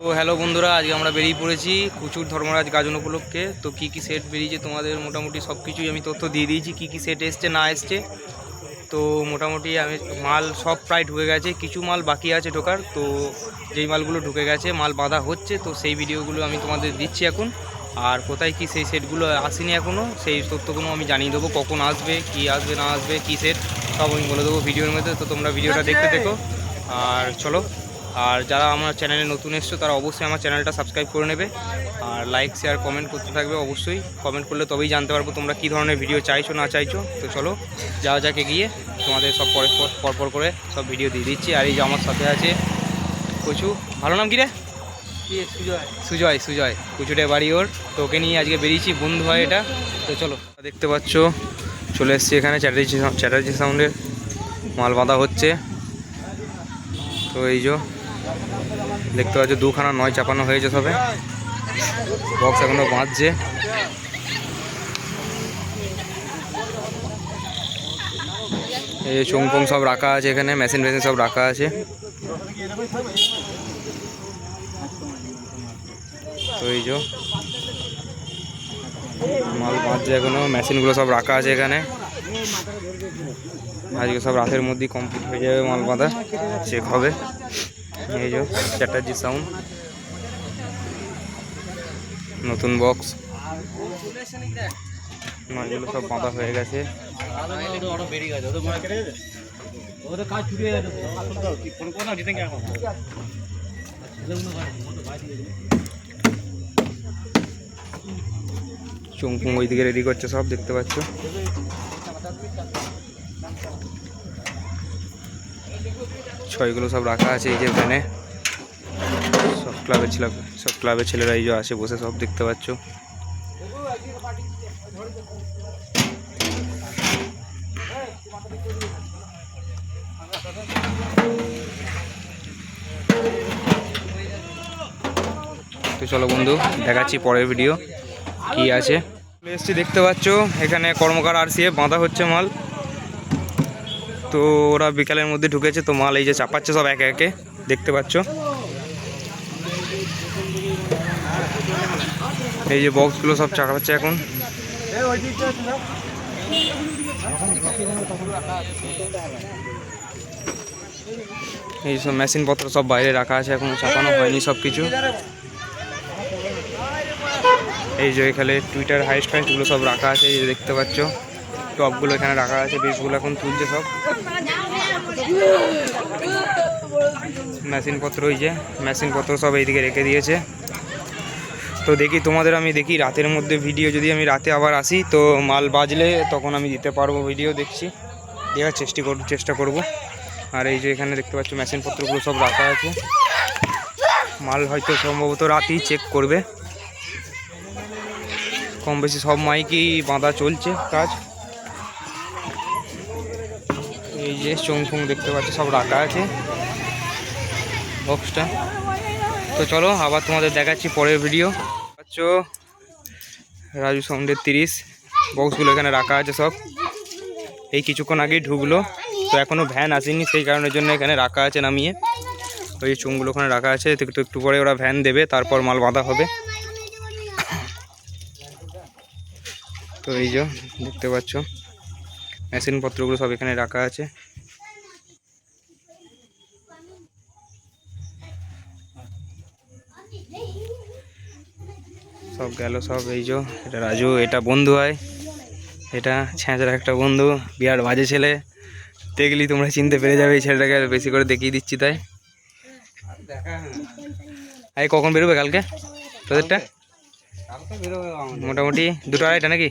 তো হ্যালো বন্ধুরা আজকে আমরা বেরিয়ে পড়েছি কুচুর ধর্মরাজ গাজন উপলক্ষে। তো কী কী সেট বেরিয়েছে তোমাদের মোটামুটি সব কিছুই আমি তথ্য দিয়ে দিয়েছি কী কী সেট এসছে না এসছে। তো মোটামুটি আমি মাল সব প্রায় ঢুকে গেছে কিছু মাল বাকি আছে ঢোকার। তো যেই মালগুলো ঢুকে গেছে মাল বাঁধা হচ্ছে তো সেই ভিডিওগুলো আমি তোমাদের দিচ্ছি এখন। আর কোথায় কি সেই সেটগুলো আসেনি এখনও সেই তথ্যগুলো আমি জানিয়ে দেবো কখন আসবে কি আসবে না আসবে কি সেট সব আমি বলে দেবো ভিডিওর মধ্যে। তো তোমরা ভিডিওটা দেখতে দেখো। আর চলো। আর যারা আমার চ্যানেলে নতুন এসছো তারা অবশ্যই আমার চ্যানেলটা সাবস্ক্রাইব করে নেবে। আর লাইক শেয়ার কমেন্ট করতে থাকবে অবশ্যই। কমেন্ট করলে তবেই জানতে পারব তোমরা কী ধরনের ভিডিও চাইছো না চাইছো। তো চলো যাওয়া যাকে গিয়ে তোমাদের সব পরে পর- পরপর করে সব ভিডিও দিয়ে দিচ্ছি। আর এই যে আমার সাথে আছে কচু। ভালো নাম কি রে? সুজয়। সুজয় কুচুটে বাড়ি ওর। তো ওকে নিয়ে আজকে বেরিয়েছি বন্ধু হয় এটা। তো চলো দেখতে পাচ্ছ চলে এসেছি এখানে চ্যাটার্জি চ্যাটার্জি সাউন্ডের মাল বাঁধা হচ্ছে। তো এই যে দেখতে পাচ্ছ, দুখানা নয় চাপানো হয়েছে সবে। বক্স এখনও বাঁধছে। এই চোং ফোং সব রাখা আছে এখানে মেশিন ফেশিন সব রাখা আছে। মাল বাঁধছে এখনও মেশিনগুলো সব রাখা আছে এখানে। আজকে সব রাতের মধ্যেই কমপ্লিট হয়ে যাবে মাল বাঁধা চেক হবে। এই যে চ্যাটার্জি সাউন্ড নতুন বক্স মালগুলো সব বাঁধা হয়ে গেছে। চুংপুং ওইদিকে রেডি করছে সব, দেখতে পাচ্ছ? ছয়গুলো সব রাখা আছে এই যে ভ্যানে সব ক্লাবের ছেলে সব ক্লাবের ছেলেরা এই যে আসে বসে সব দেখতে পাচ্ছ। তো চলো বন্ধু, দেখাচ্ছি পরের ভিডিও কি আছে। এসছি, দেখতে পাচ্ছ, এখানে কর্মকার আর সিএ বাঁধা হচ্ছে মাল। তো ওরা বিকালের মধ্যে ঢুকেছে, তো মাল এই যে চাপাচ্ছে সব একে একে, দেখতে পাচ্ছ। এই যে বক্সগুলো সব চাকাচ্ছে এখন। এই সব মেশিন পত্র সব বাইরে রাখা আছে, এখনও চাপানো হয়নি সব কিছু এই যে এখানে টুইটার হাইস্ট ফাইস্টগুলো সব রাখা আছে, এই দেখতে পাচ্ছ। টপগুলো এখানে রাখা আছে বেশগুলো এখন তুলছে সব। মেশিনপত্র ওই যে, মেশিনপত্র সব এইদিকে রেখে দিয়েছে। তো দেখি তোমাদের আমি দেখি রাতের মধ্যে ভিডিও, যদি আমি রাতে আবার আসি, তো মাল বাজলে তখন আমি দিতে পারব ভিডিও, দেখছি। দেওয়ার চেষ্টা করব চেষ্টা করব। আর এই যে এখানে দেখতে পাচ্ছ, মেশিনপত্রগুলো সব রাখা আছে। মাল হয়তো সম্ভবত রাতেই চেক করবে। কম বেশি সব মাইকই বাঁধা চলছে কাজ। যে চোং ফোং দেখতে পাচ্ছ, সব রাখা আছে। বক্সটা তো চলো, আবার তোমাদের দেখাচ্ছি পরের ভিডিও পাচ্ছ রাজু সাউন্ডের তিরিশ। বক্সগুলো এখানে রাখা আছে সব। এই কিছুক্ষণ আগেই ঢুকলো। তো এখনও ভ্যান আসেনি, সেই কারণের জন্য এখানে রাখা আছে, নামিয়ে। ওই চুংগুলো ওখানে রাখা আছে। একটু একটু পরে ওরা ভ্যান দেবে, তারপর মাল বাঁধা হবে। তো এই যে, দেখতে পাচ্ছ। মেশিন পত্রগুলো সব এখানে রাখা আছে। সব গেল, সব এই যে, এটা রাজু, এটা বন্ধু হয় এটা ছ্যাঁচড়া একটা বন্ধু, বিরাট বাজে ছেলে। দেখলি তোমরা চিনতে পেরে যাবে এই ছেলেটাকে, বেশি করে দেখিয়ে দিচ্ছি তাই। এই কখন বেরোবে কালকে? তোদেরটা? মোটামুটি দুটো আড়াইটা নাকি?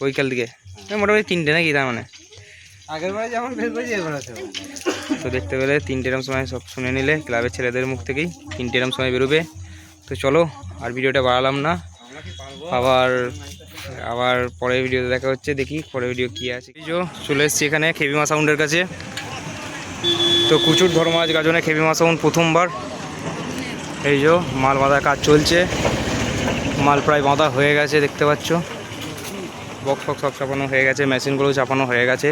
বৈকাল দিকে। মোটামুটি তিনটে নাকি তার মানে? তো দেখতে পেলে তিনটেরম সময় সব শুনে নিলে, ক্লাবের ছেলেদের মুখ থেকেই তিনটেরম সময় বেরোবে। তো চলো আর ভিডিওটা বাড়ালাম না। আবার আবার পরের ভিডিওতে দেখা হচ্ছে দেখি পরের ভিডিও কী আছে। এই চলে এসেছি এখানে খেবিমা সাউন্ডের কাছে। তো কুচুর ধর্মরাজ গাজনে খেবিমা সাউন্ড প্রথমবার। এই যে মাল বাঁধার কাজ চলছে। মাল প্রায় বাঁধা হয়ে গেছে দেখতে পাচ্ছ। বক্স ফক্স সব চাপানো হয়ে গেছে মেশিনগুলো চাপানো হয়ে গেছে।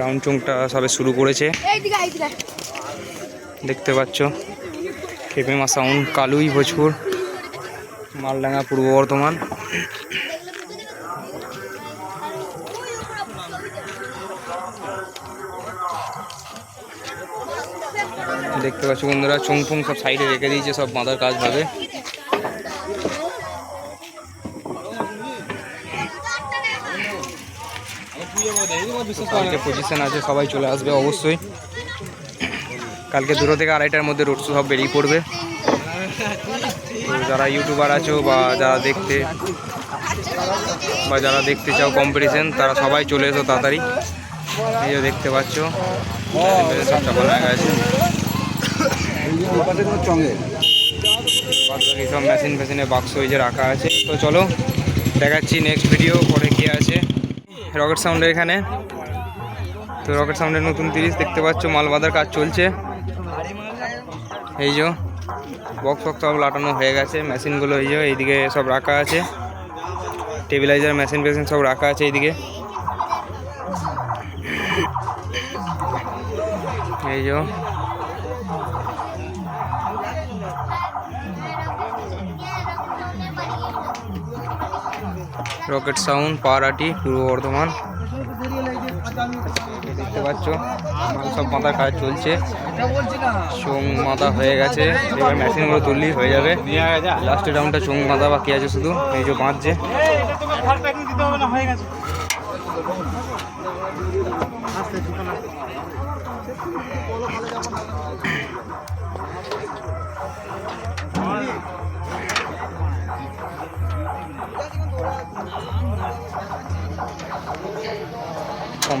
রাউন্ড চুংটা সবে শুরু করেছে। দেখতে পাচ্ছ। পেপেমা সাউন্ড কালুই, ভোজপুর, মালডাঙ্গা, পূর্ব বর্ধমান। দেখতে পাচ্ছ বন্ধুরা চুংফুং সব সাইডে রেখে দিয়েছে, সব বাঁধার কাজ হবে পজিশন আছে, সবাই চলে আসবে অবশ্যই। কালকে দুটো থেকে আড়াইটার মধ্যে রোড শো সব বেরিয়ে পড়বে। তো যারা ইউটিউবার আছো বা যারা দেখতে বা যারা দেখতে চাও কম্পিটিশন তারা সবাই চলে এসো তাড়াতাড়ি। যে দেখতে পাচ্ছ, সব চাপানো হয়ে চঙ্গে সব মেশিন ফেশিনে বাক্স ওই যে রাখা আছে। তো চলো, দেখাচ্ছি নেক্সট ভিডিও পরে কি আছে। রকেট সাউন্ডের এখানে। তো রকেট সাউন্ডের নতুন তিরিশ দেখতে পাচ্ছ মাল বাঁধার কাজ চলছে। এই যে বক্স ফক্স সব লাটানো হয়ে গেছে মেশিনগুলো এই যে এইদিকে সব রাখা আছে। টেবিলাইজার মেশিন ফেশিন সব রাখা আছে এইদিকে। এই যে রকেট সাউন্ড পাওয়ারাটি পূর্ব বর্ধমান। দেখতে পাচ্ছ মাল সব মাথার কাজ চলছে। চোং মাথা হয়ে গেছে, এবার মেশিনগুলো তুললেই হয়ে যাবে। লাস্টের রাউন্ডটা চোং মাথা বাকি আছে শুধু, এই যে বাঁধছে।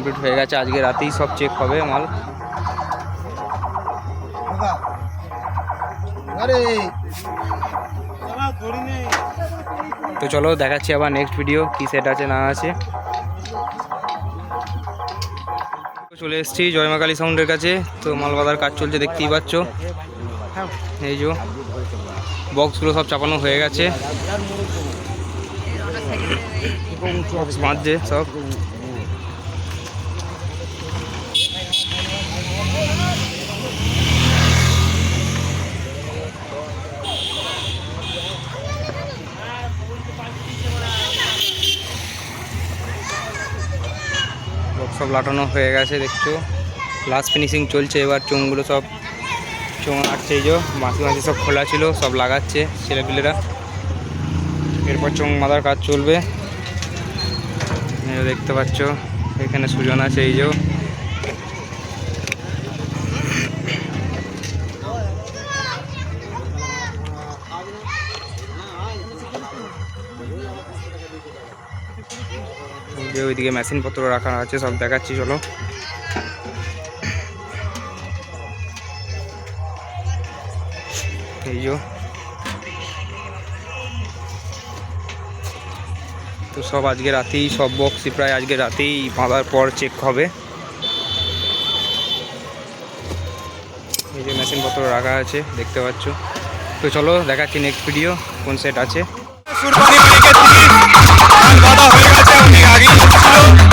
কমপ্লিট হয়ে গেছে। আজকে রাতেই সব চেক হবে মাল। তো চলো দেখাচ্ছি আবার নেক্সট ভিডিও কি সেট আছে না আছে। চলে এসেছি জয়মা কালী সাউন্ডের কাছে। তো মাল বাঁধার কাজ চলছে দেখতেই পাচ্ছ। এই যে বক্সগুলো সব চাপানো হয়ে গেছে। বক্স বাঁধছে সব বক্স সব লাটানো হয়ে গেছে, দেখছ? লাস্ট ফিনিশিং চলছে, এবার চোঙগুলো সব চোঙ আটছে, এই যে মাসি মাসি সব খোলা ছিল, সব লাগাচ্ছে ছেলেপিলেরা এরপর চোঙ মাদার কাজ চলবে। দেখতে পাচ্ছ, এখানে সুজন আছে, এই যে। যে ওইদিকে মেশিন পত্র রাখা আছে, সব দেখাচ্ছি, চলো। এই যে। তো সব আজকে রাতেই, সব বক্সই প্রায় আজকে রাতেই বাঁধার পর চেক হবে। এই যে মেশিন পত্র রাখা আছে, দেখতে পাচ্ছ। তো চলো, দেখাচ্ছি নেক্সট ভিডিও কোন সেট আছে। মাল বাঁধা হয়ে গেছে Claro.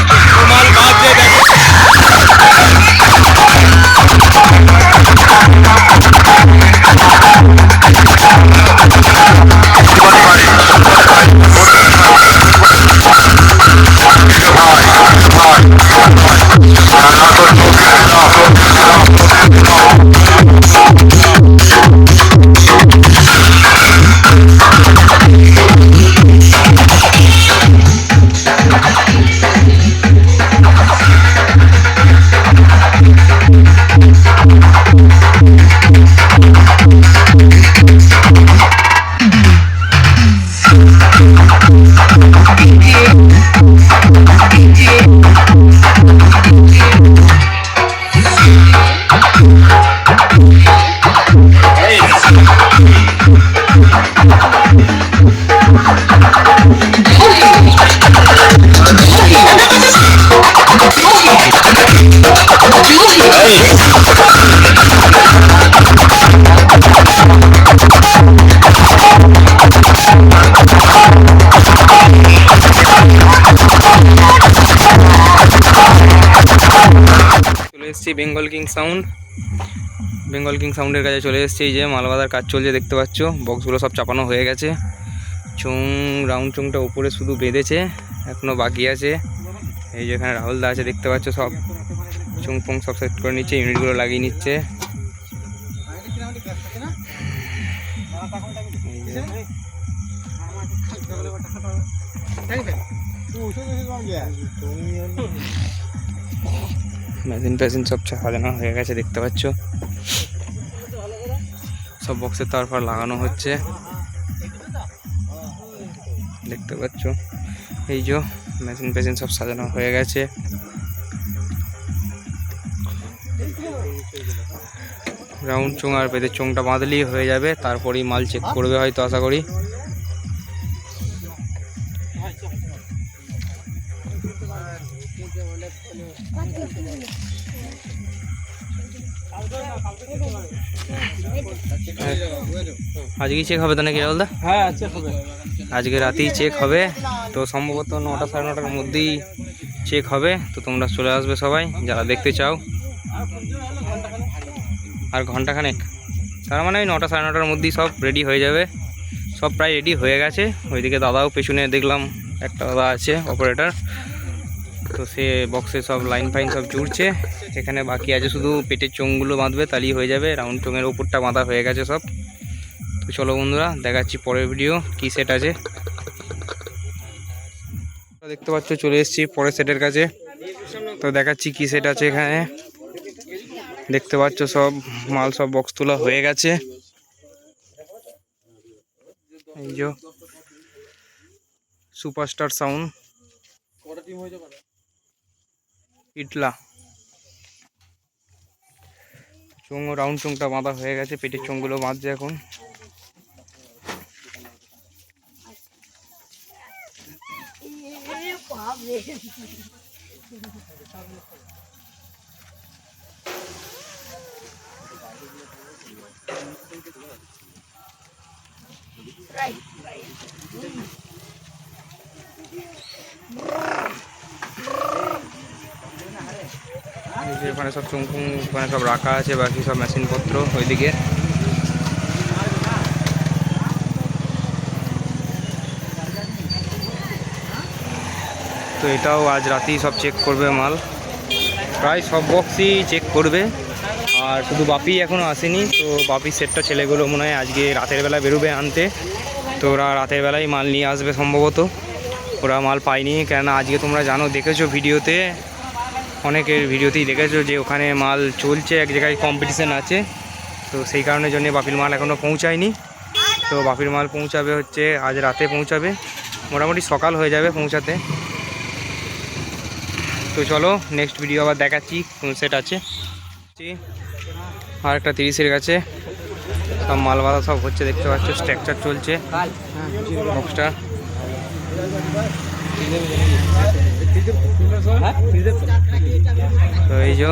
সাউন্ড বেঙ্গল কিং সাউন্ডের কাছে চলে এসেছে, এই যে মালবাদার কাজ চলছে, দেখতে পাচ্ছ। বক্সগুলো সব চাপানো হয়ে গেছে। চুং, রাউন্ড চুংটা উপরে শুধু বেঁধেছে এখনও বাকি আছে। এই যে এখানে রাহুল দা আছে, দেখতে পাচ্ছ সব। চুং ফুং সব সেট করে নিচ্ছে, ইউনিটগুলো লাগিয়ে নিচ্ছে। যে। মেশিন টেশিন সব সাজানো হয়ে গেছে, দেখতে পাচ্ছ? সব বক্সের তারপর লাগানো হচ্ছে। দেখতে পাচ্ছ? এই যে মেশিন পেশিন সব সাজানো হয়ে গেছে। রাউন্ড চোং আর পেদের চোংটা বাঁধলেই হয়ে যাবে, তারপরেই মাল চেক করবে হয়তো, আশা করি। আজকেই চেক হবে তো নাকি রাহুলদা হ্যাঁ হবে। আজকে রাতেই চেক হবে। তো সম্ভবত নটা সাড়ে নটার মধ্যেই চেক হবে। তো তোমরা চলে আসবে সবাই যারা দেখতে চাও। আর ঘন্টাখানেক। তার মানে ওই নটা সাড়ে নটার মধ্যেই সব রেডি হয়ে যাবে। সব প্রায় রেডি হয়ে গেছে। ওইদিকে দাদাও পেছনে দেখলাম একটা দাদা আছে অপারেটর তো সে বক্সে সব লাইন ফাইন সব জুড়ছে। এখানে বাকি আছে শুধু পেটের চোঙগুলো বাঁধবে, তাহলেই হয়ে যাবে। রাউন্ড চোঙের ওপরটা বাঁধা হয়ে গেছে সব। তো চলো বন্ধুরা, দেখাচ্ছি পরের ভিডিও কি সেট আছে। দেখতে পাচ্ছ, চলে এসেছি পরের সেটের কাছে। তো দেখাচ্ছি কি সেট আছে এখানে। দেখতে পাচ্ছ সব, মাল সব বক্স তোলা হয়ে গেছে। সুপারস্টার সাউন্ড ইটলা চোঙ রাউন্ড চোঙটা বাঁধা হয়ে গেছে পেটের চোঙগুলো বাঁধছে এখন। চুমকুম ওখানে সব রাখা আছে, বাকি সব মেশিনপত্র ওইদিকে। তো এটাও আজ রাতেই সব চেক করবে মাল। প্রায় সব বক্সই চেক করবে। আর শুধু বাপি এখনও আসেনি, তো বাপির সেটটা ছেলেগুলো মনে হয় আজকে রাতের বেলা বেরোবে আনতে। তো ওরা রাতের বেলায় মাল নিয়ে আসবে সম্ভবত। ওরা মাল পায়নি, কেননা আজকে তোমরা জানো, দেখেছ ভিডিওতে অনেকের ভিডিওতেই দেখেছ যে ওখানে মাল চলছে এক জায়গায় কম্পিটিশান আছে। তো সেই কারণের জন্য বাপির মাল এখনও পৌঁছায়নি। তো বাপির মাল পৌঁছাবে হচ্ছে আজ রাতে পৌঁছাবে। মোটামুটি সকাল হয়ে যাবে পৌঁছাতে। তো চলো নেক্সট ভিডিও আবার দেখাচ্ছি কোন সেট আছে। আর একটা তিরিশের কাছে। সব মাল বাঁধা সব হচ্ছে দেখতে পাচ্ছ স্ট্রাকচার চলছে। বক্সটা তো এই যে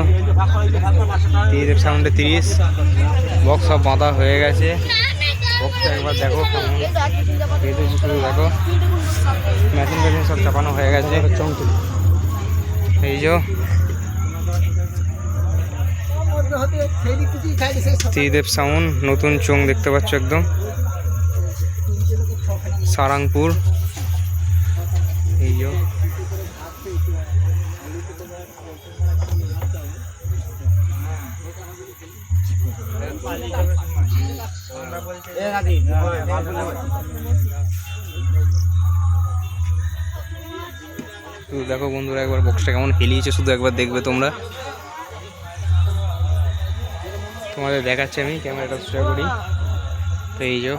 তিরিশ সাউন্ডে তিরিশ। বক্স সব বাঁধা হয়ে গেছে। বক্সটা একবার দেখো দেখো। মেশিন ফেশিন সব চাপানো হয়ে গেছে। এই যে ত্রিদেব সাউন্ড, নতুন চোং দেখতে পাচ্ছ একদম। সারাংপুর। এই যে দেখো বন্ধুরা, একবার বক্সটা কেমন হেলিয়েছে, শুধু একবার দেখবে তোমরা। তোমাদের দেখাচ্ছি আমি, ক্যামেরাটা চেষ্টা করি তো এই যে,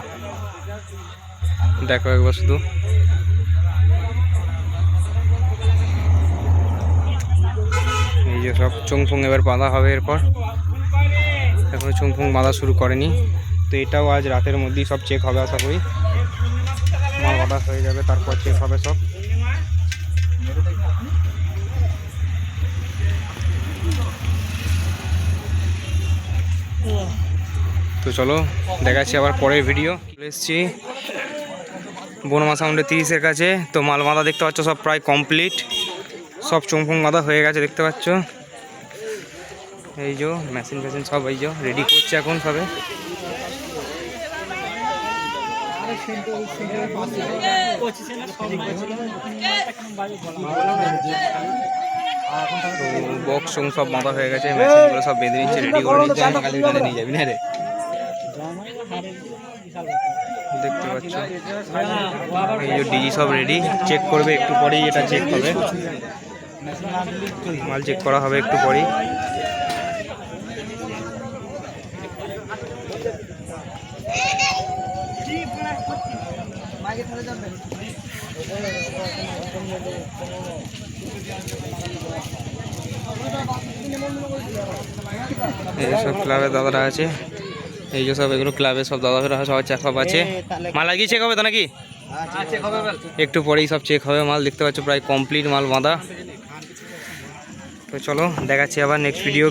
দেখো একবার শুধু। এই যে সব চুংফুং এবার বাঁধা হবে এরপর। এখনও চুংফুং বাঁধা শুরু করেনি। তো এটাও আজ রাতের মধ্যেই সব চেক হবে আশা করি। মাল বাঁধা হয়ে যাবে, তারপর চেক হবে সব। তো চলো, দেখাচ্ছি আবার পরের ভিডিও চলে এসেছি বনমা সাউন্ডের তিরিশের কাছে। তো মাল বাঁধা দেখতে পাচ্ছ সব প্রায় কমপ্লিট সব চুমফুং বাঁধা হয়ে গেছে, দেখতে পাচ্ছ। এই যে মেশিন ফেশিন সব এই যে রেডি করছে এখন সবে। বক্স সব বাঁধা হয়ে গেছে মেশিনগুলো সব বেঁধে নিচ্ছে রেডি করে নিচ্ছে নিয়ে যাবি, না রে? দেখতে পাচ্ছ। এই যে ডিজি সব রেডি চেক করবে, একটু পরেই এটা চেক হবে। মাল চেক করা হবে একটু পরেই। এই যে সব ক্লাবের দাদারা আছে। এই যে সব এগুলো ক্লাবে সব দাদারা সব আছে। সব আছে মাল লাগিয়ে চেক হবে তো নাকি? একটু পরেই সব চেক হবে মাল দেখতে পাচ্ছ প্রায় কমপ্লিট মাল বাঁধা। তো চলো দেখাচ্ছি আবার নেক্সট ভিডিও